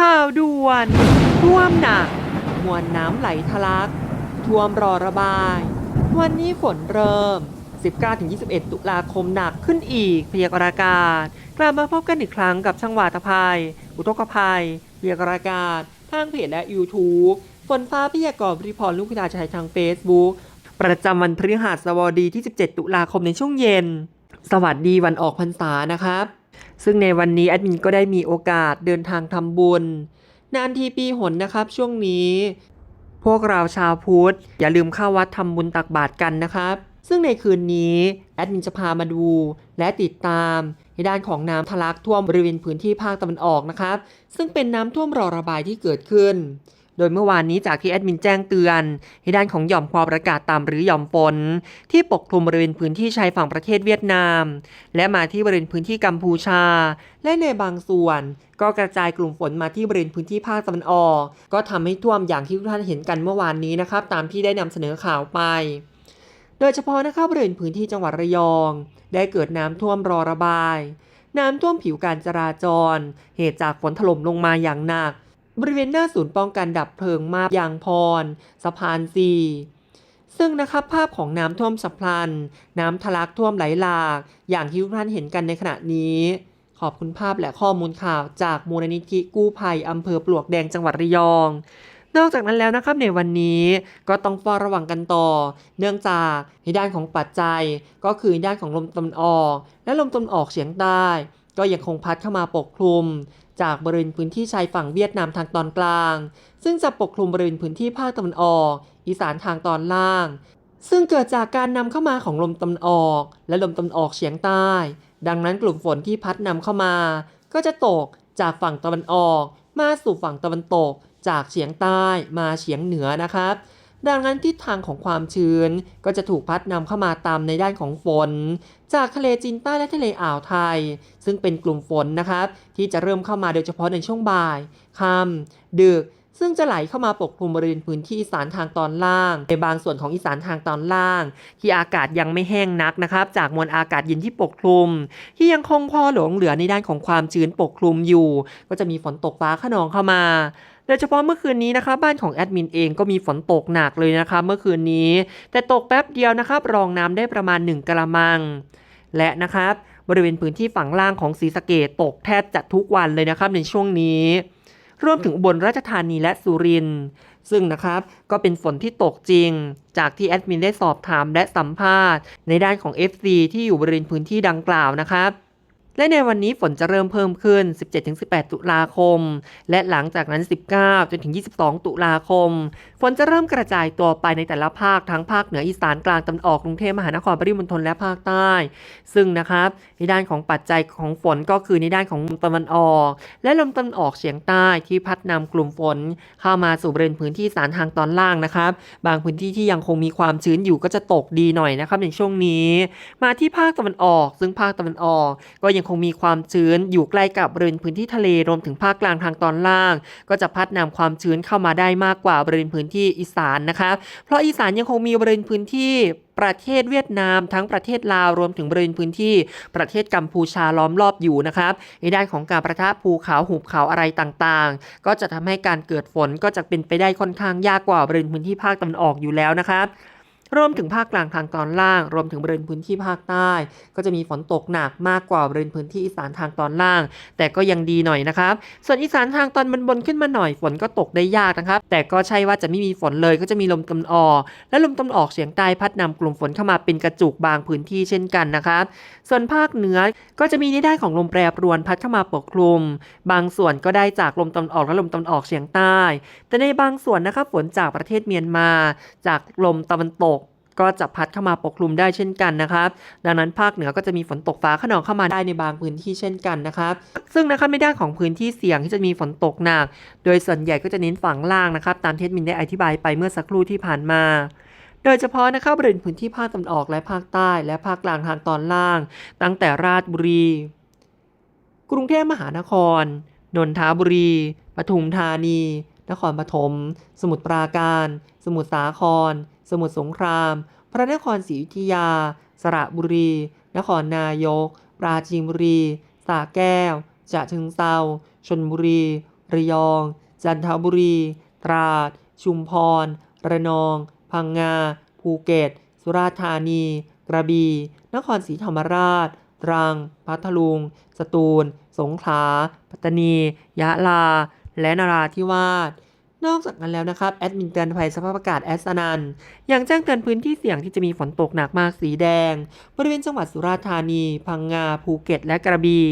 ข่าวด่วนท่วมหนักมวลน้ำไหลทะลัก ท่วมรอระบาย วันนี้ฝนเริ่ม 19-21 ตุลาคมหนักขึ้นอีกพยากรณ์อากาศ กลับมาพบกันอีกครั้งกับช่างวาตภัย อุทกภัยพยากรณ์อากาศ ทางเพจและ YouTube ฝนฟ้าพยากรณ์ริพรลูกพิดาชัยทาง Facebook ประจำวันพฤหัสบดีที่ 17 ตุลาคมในช่วงเย็น สวัสดีวันออกพรรษานะครับ ซึ่งในวันนี้แอดมินก็ได้มีโอกาสเดินทางทำบุญนานทีปีหนนะครับช่วงนี้ พวกเราชาวพุทธ อย่าลืมเข้าวัดทำบุญตักบาตรกันนะครับ ซึ่งในคืนนี้แอดมินจะพามาดูและติดตามในด้านของน้ำทะลักท่วมบริเวณพื้นที่ภาคตะวันออกนะครับ ซึ่งเป็นน้ำท่วมรอระบายที่เกิดขึ้น โดยเมื่อวานนี้จากที่แอดมินแจ้งเตือนในด้านของหย่อมความประกาศต่ำหรือหย่อมฝนที่ปกคลุมบริเวณพื้นที่ชายฝั่งประเทศเวียดนาม และมาที่บริเวณพื้นที่กัมพูชา และในบางส่วนก็กระจายกลุ่มฝนมาที่บริเวณพื้นที่ภาคตะวันออก ก็ทำให้ท่วมอย่างที่ทุกท่านเห็นกันเมื่อวานนี้นะครับ ตามที่ได้นำเสนอข่าวไป โดยเฉพาะนะครับบริเวณพื้นที่จังหวัดระยอง ได้เกิดน้ำท่วมรอระบาย น้ำท่วมผิวการจราจร เหตุจากฝนถล่มลงมาอย่างหนัก บริเวณหน้าศูนย์ป้องกันดับเพลิงมาบยางพร สะพานซีซึ่งนะครับภาพของน้ำท่วมฉับพลัน น้ำทะลักท่วมไหลหลาก อย่างที่ทุกท่านเห็นกันในขณะนี้ ขอบคุณภาพและข้อมูลข่าวจากมูลนิธิกู้ภัยอำเภอปลวกแดงจังหวัดระยองนอกจากนั้นแล้วนะครับในวันนี้ก็ต้องเฝ้าระวังกันต่อ เนื่องจากในด้านของปัจจัย ก็คือด้านของลมตะวันออก และลมตะวันออกเฉียงใต้ ก็ยังคงพัดเข้ามาปกคลุม จากบริเวณพื้นที่ชายฝั่งเวียดนามทางตอนกลาง ซึ่งจะปกคลุมบริเวณพื้นที่ภาคตะวันออก อีสานทางตอนล่าง ซึ่งเกิดจากการนำเข้ามาของลมตะวันออก และลมตะวันออกเฉียงใต้ ดังนั้นกลุ่มฝนที่พัดนำเข้ามา ก็จะตกจากฝั่งตะวันออก มาสู่ฝั่งตะวันตก จากเฉียงใต้มาเฉียงเหนือนะครับ ดังนั้นทิศทางของความชื้นก็จะถูกพัดนำเข้ามาตามในด้านของฝน จากทะเลจีนใต้และทะเลอ่าวไทย ซึ่งเป็นกลุ่มฝนนะครับ ที่จะเริ่มเข้ามาโดยเฉพาะในช่วงบ่ายค่ำดึกซึ่งจะไหลเข้ามาปกคลุมบริเวณพื้นที่อีสานทางตอนล่าง ในบางส่วนของอีสานทางตอนล่าง ที่อากาศยังไม่แห้งนักนะครับ จากมวลอากาศเย็นที่ปกคลุม ที่ยังคงพอหลงเหลือในด้านของความชื้นปกคลุมอยู่ ก็จะมีฝนตกฟ้าขนองเข้ามา ดยเฉพาะเมื่อคืนนี้นะครับบ้านของแอดมินเองก็มีฝนตกหนักเลยนะครับเมื่อคืนนี้ แต่ตกแป๊บเดียวนะครับรองน้ำได้ประมาณ 1กะละมัง และนะครับบริเวณพื้นที่ฝั่งล่างของศรีสะเกดตกแทบจะทุกวันเลยนะครับในช่วงนี้รวมถึงอุบลราชธานีและสุรินทร์ซึ่งนะครับก็เป็นฝนที่ตกจริง จากที่แอดมินได้สอบถามและสัมภาษณ์ ในด้านของ FC ที่อยู่บริเวณพื้นที่ดังกล่าวนะครับ และในวันนี้ฝนจะเริ่มเพิ่มขึ้น 17-18 ตุลาคม และหลังจากนั้น 19 จนถึง 22 ตุลาคม ฝนจะเริ่มกระจายตัวไปในแต่ละภาคทั้งภาคเหนืออีสานกลางตะวันออกกรุงเทพมหานครปริมณฑลและภาคใต้ ซึ่งนะครับในด้านของปัจจัยของฝนก็คือในด้านของลมตะวันออก และลมตะวันออกเฉียงใต้ที่พัดนำกลุ่มฝน เข้ามาสู่บริเวณพื้นที่สานทางตอนล่างนะครับ บางพื้นที่ที่ยังคงมีความชื้นอยู่ก็จะตกดีหน่อยนะครับในช่วงนี้ มาที่ภาคตะวันออก ซึ่งภาคตะวันออก ก็ยังคงมีความชื้นอยู่ใกล้กับบริเวณพื้นที่ทะเลรวมถึงภาคกลางทางตอนล่าง ก็จะพัดนำความชื้นเข้ามาได้มากกว่าบริเวณพื้นที่อีสานนะคะ เพราะอีสานยังคงมีบริเวณพื้นที่ประเทศเวียดนามทั้งประเทศลาวรวมถึงบริเวณพื้นที่ประเทศกัมพูชาล้อมรอบอยู่นะครับในด้านของการประทะภูเขาหุบเขาอะไรต่างๆ ก็จะทำให้การเกิดฝนก็จะเป็นไปได้ค่อนข้างยากกว่าบริเวณพื้นที่ภาคตะวันออกอยู่แล้วนะครับ รวมถึงภาคกลางทางตอนล่าง รวมถึงบริเวณพื้นที่ภาคใต้ ก็จะมีฝนตกหนักมากกว่าบริเวณพื้นที่อีสานทางตอนล่าง แต่ก็ยังดีหน่อยนะครับ ส่วนอีสานทางตอนบนบนขึ้นมาหน่อยฝนก็ตกได้ยากนะครับ แต่ก็ใช่ว่าจะไม่มีฝนเลยก็จะมีลมตะวันออก และลมตะวันออกเฉียงใต้พัดนำกลุ่มฝนเข้ามาเป็นกระจุกบางพื้นที่เช่นกันนะครับ ส่วนภาคเหนือก็จะมีในด้ของลมแปรปรวนพัดเข้ามาปกคลุม บางส่วนก็ได้จากลมตะวันออกและลมตะวันออกเฉียงใต้ แต่ในบางส่วนนะครับฝนจากประเทศเมียนมา จากลมตะวันตก ก็จะพัดเข้ามาปกคลุมได้เช่นกันนะครับ ดังนั้นภาคเหนือก็จะมีฝนตกฟ้าขนองเข้ามาได้ในบางพื้นที่เช่นกันนะครับ ซึ่งนะครับในด้านของพื้นที่เสี่ยงที่จะมีฝนตกหนัก โดยส่วนใหญ่ก็จะเน้นฝั่งล่างนะครับ ตามที่เอดมินได้อธิบายไปเมื่อสักครู่ที่ผ่านมาโดยเฉพาะนะครับบริเวณพื้นที่ภาคตะวันออกและภาคใต้และภาคกลางทางตอนล่าง ตั้งแต่ราชบุรี กรุงเทพมหานคร นนทบุรี ปทุมธานี นครปฐม สมุทรปราการ สมุทรสาคร สมุทรสงคราม พระนครศรีอยุธยา สระบุรี นครนายก ปราจีนบุรี สระแก้วจะถึงเซาชนบุรี ระยอง จันทบุรี ตราด ชุมพร ระนอง พังงา ภูเก็ต สุราษฎร์ธานี กระบี่ นครศรีธรรมราช ตรัง พัทลุง สตูล สงขลา ปัตตานี ยะลา และนราธิวาส นอกจากนั้นแล้วนะครับแอดมินเตือนภัยสภาพอากาศแอสนันยังแจ้งเตือนพื้นที่เสี่ยงที่จะมีฝนตกหนักมากสีแดง บริเวณจังหวัดสุราษฎร์ธานี พังงา ภูเก็ต และกระบี่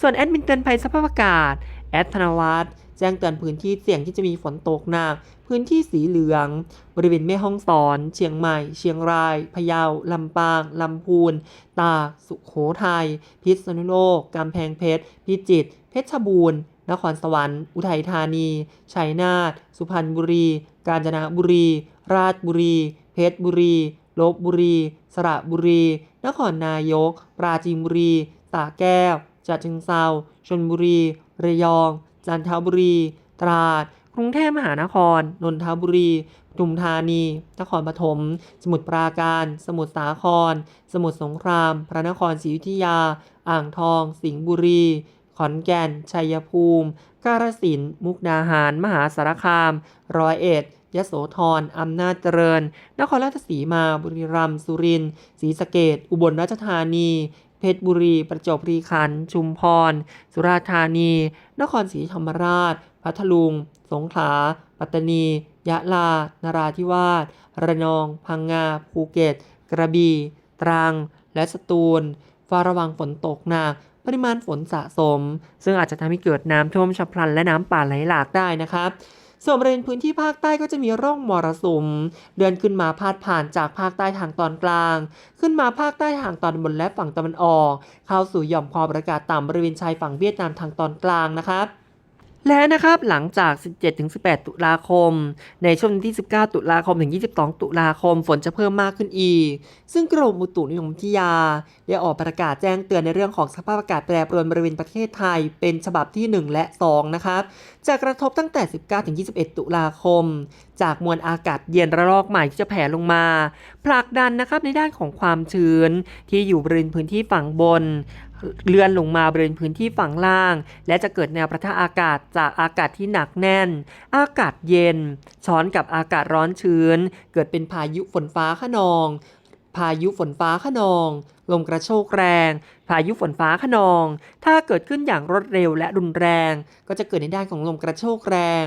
ส่วนแอดมินเตือนภัยสภาพอากาศแอดธนวัฒน์แจ้งเตือนพื้นที่เสี่ยงที่จะมีฝนตกหนัก พื้นที่สีเหลือง บริเวณแม่ฮ่องสอน เชียงใหม่ เชียงราย พะเยา ลำปาง ลำพูน ตาก สุโขทัย พิษณุโลก กำแพงเพชร พิจิตร เพชรบูรณ์ นครสวรรค์ อุทัยธานี ชัยนาท สุพรรณบุรี กาญจนบุรี ราชบุรี เพชรบุรี ลบบุรี สระบุรี นครนายก ปราจีนบุรี สระแก้วฉะเชิงเทราชลบุรี ระยอง จันทบุรี ตราด กรุงเทพมหานคร นนทบุรีปทุมธานี นครปฐม สมุทรปราการ สมุทรสาคร สมุทรสงคราม พระนครศรีอยุธยา อ่างทอง สิงห์บุรี ขอนแก่น ชัยภูมิ กาฬสินธุ์มุกดาหาร มหาสารคาม ร้อยเอ็ดยโสธรอำนาจเจริญ นครราชสีมา บุรีรัมย์ สุรินทร์ ศรีสะเกษอุบลราชธานี เพชรบุรี ประจวบคีรีขันธ์ ชุมพร สุราษฎร์ธานี นครศรีธรรมราช พัทลุง สงขลา ปัตตานี ยะลา นราธิวาส ระนอง พังงา ภูเก็ต กระบี่ ตรัง และสตูลเฝ้าระวังฝนตกหนัก ปริมาณฝนสะสม ซึ่งอาจจะทำให้เกิดน้ำท่วมฉับพลันและน้ำป่าไหลหลากได้นะครับส่วนบริเวณพื้นที่ภาคใต้ก็จะมีร่องมรสุม เดือนขึ้นมาพาดผ่านจากภาคใต้ทางตอนกลาง ขึ้นมาภาคใต้ทางตอนบนและฝั่งตะวันออก เข้าสู่หย่อมความกดอากาศต่ำบริเวณชายฝั่งเวียดนามทางตอนกลางนะครับ และนะครับหลังจาก 17-18 ตุลาคม ในช่วงที่ 19 ตุลาคมถึง 22 ตุลาคมฝนจะเพิ่มมากขึ้นอีก ซึ่งกรมอุตุนิยมวิทยาได้ออกประกาศแจ้งเตือนในเรื่องของสภาพอากาศแปรปรวนบริเวณประเทศไทยเป็นฉบับที่ 1 และ 2 นะครับจะกระทบตั้งแต่ 19-21 ตุลาคม จากมวลอากาศเย็นระลอกใหม่ที่จะแผ่ลงมาผลักดันนะครับในด้านของความชื้นที่อยู่บริเวณพื้นที่ฝั่งบน เลื่อนลงมาบริเวณพื้นที่ฝั่งล่าง และจะเกิดแนวประทะอากาศจากอากาศที่หนักแน่น อากาศเย็น ช้อนกับอากาศร้อนชื้น เกิดเป็นพายุฝนฟ้าขนอง พายุฝนฟ้าขนอง ลมกระโชกแรง พายุฝนฟ้าขนอง ถ้าเกิดขึ้นอย่างรวดเร็วและรุนแรง ก็จะเกิดในด้านของลมกระโชกแรง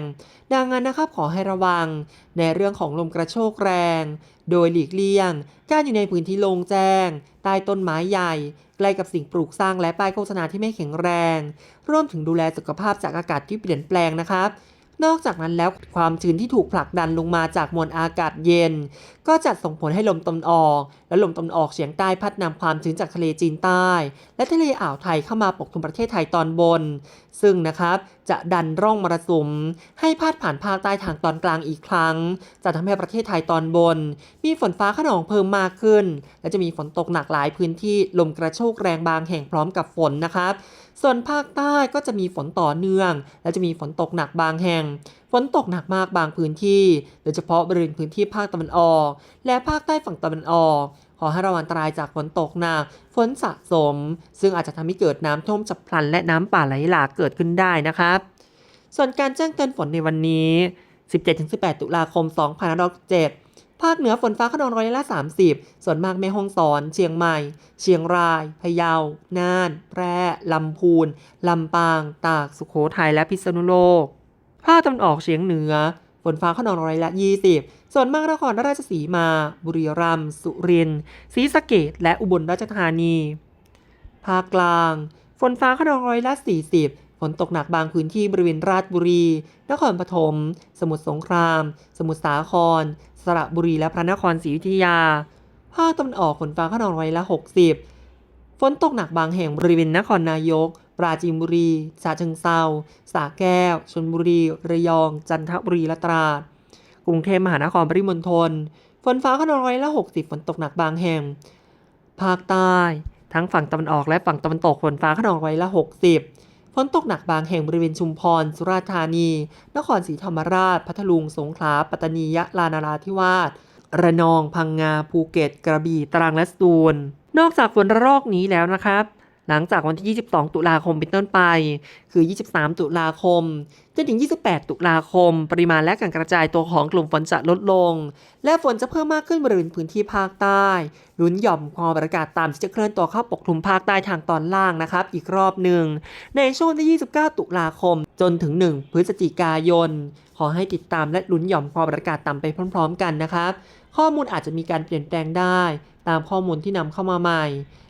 ดังนั้นนะครับขอให้ระวัง ในเรื่องของลมกระโชกแรง โดยหลีกเลี่ยง การอยู่ในพื้นที่โล่งแจ้ง ใต้ต้นไม้ใหญ่ ใกล้กับสิ่งปลูกสร้างและป้ายโฆษณาที่ไม่แข็งแรงรวมถึงดูแลสุขภาพจากอากาศที่เปลี่ยนแปลงนะครับ นอกจากนั้นแล้วความชื้นที่ถูกผลักดันลงมาจากมวลอากาศเย็น ก็จะส่งผลให้ลมตนออก และลมตนออกเฉียงใต้พัดนำความชื้นจากทะเลจีนใต้ และทะเลอ่าวไทยเข้ามาปกคลุมประเทศไทยตอนบน ซึ่งนะครับจะดันร่องมรสุม ให้พาดผ่านภาคใต้ทางตอนกลางอีกครั้ง จะทำให้ประเทศไทยตอนบน มีฝนฟ้าขนองเพิ่มมากขึ้น และจะมีฝนตกหนักหลายพื้นที่ลมกระโชกแรงบางแห่งพร้อมกับฝนนะครับ ส่วนภาคใต้ก็จะมีฝนต่อเนื่อง และจะมีฝนตกหนักบางแห่ง ฝนตกหนักมากบางพื้นที่ โดยเฉพาะบริเวณพื้นที่ภาคตะวันออก และภาคใต้ฝั่งตะวันออกขอให้ระวังอันตรายจากฝนตกหนัก ฝนสะสม ซึ่งอาจจะทำให้เกิดน้ำท่วมฉับพลัน และน้ำป่าไหลหลากเกิดขึ้นได้นะครับ ส่วนการแจ้งเตือนฝนในวันนี้ 17-18 ตุลาคม 2567 ภาคเหนือฝนฟ้าขนองร้อยละ 30 ส่วนมากแม่ฮ่องสอน เชียงใหม่ เชียงราย พะเยา น่าน แพร่ ลำพูน ลำปาง ตาก สุโขทัย และพิษณุโลก ภาคตะวันออกเฉียงเหนือ ฝนฟ้าขนองร้อยละ 20 ส่วนมากนครราชสีมา บุรีรัมย์ สุรินทร์ ศรีสะเกษและอุบลราชธานี ภาคกลาง ฝนฟ้าขนองร้อยละ 40 ฝนตกหนักบางพื้นที่บริเวณราชบุรี นครปฐม สมุทรสงคราม สมุทรสาคร สระบุรี และพระนครศรีอยุธยา ภาคตะวันออกฝนฟ้าขนองร้อยละ 60 ฝนตกหนักบางแห่งบริเวณนครนายก ปราจีนบุรีฉะเชิงเทราสระแก้ว ชลบุรี ระยอง จันทบุรี และตราด กรุงเทพมหานครปริมณฑล ฝนฟ้าขนองร้อยละ 60 ฝนตกหนักบางแห่ง ภาคใต้ ทั้งฝั่งตะวันออกและฝั่งตะวันตกฝนฟ้าขนองร้อยละ 60 ฝนตกหนักบางแห่งบริเวณชุมพร สุราษฎร์ธานี นครศรีธรรมราช พัทลุง สงขลา ปัตตานี ยะลานาราธิวาส ระนอง พังงา ภูเก็ต กระบี่ ตรัง และสตูล นอกจากฝนระลอกนี้แล้วนะครับ หลังจากวันที่ 22 ตุลาคมเป็นต้นไป คือ 23 ตุลาคมจนถึง 28 ตุลาคม ปริมาณและการกระจายตัวของกลุ่มฝนจะลดลง และฝนจะเพิ่มมากขึ้นบริเวณพื้นที่ภาคใต้ลุ้นหย่อมความกดอากาศต่ำที่จะเคลื่อนตัวเข้าปกคลุมภาคใต้ทางตอนล่างนะครับ อีกรอบหนึ่ง ในช่วงที่ 29 ตุลาคม จนถึง 1 พฤศจิกายน ขอให้ติดตามและลุ้นหย่อมความกดอากาศต่ำไปพร้อม ๆ กันนะครับ ข้อมูลอาจจะมีการเปลี่ยนแปลงได้ ตามข้อมูลที่นำเข้ามาใหม่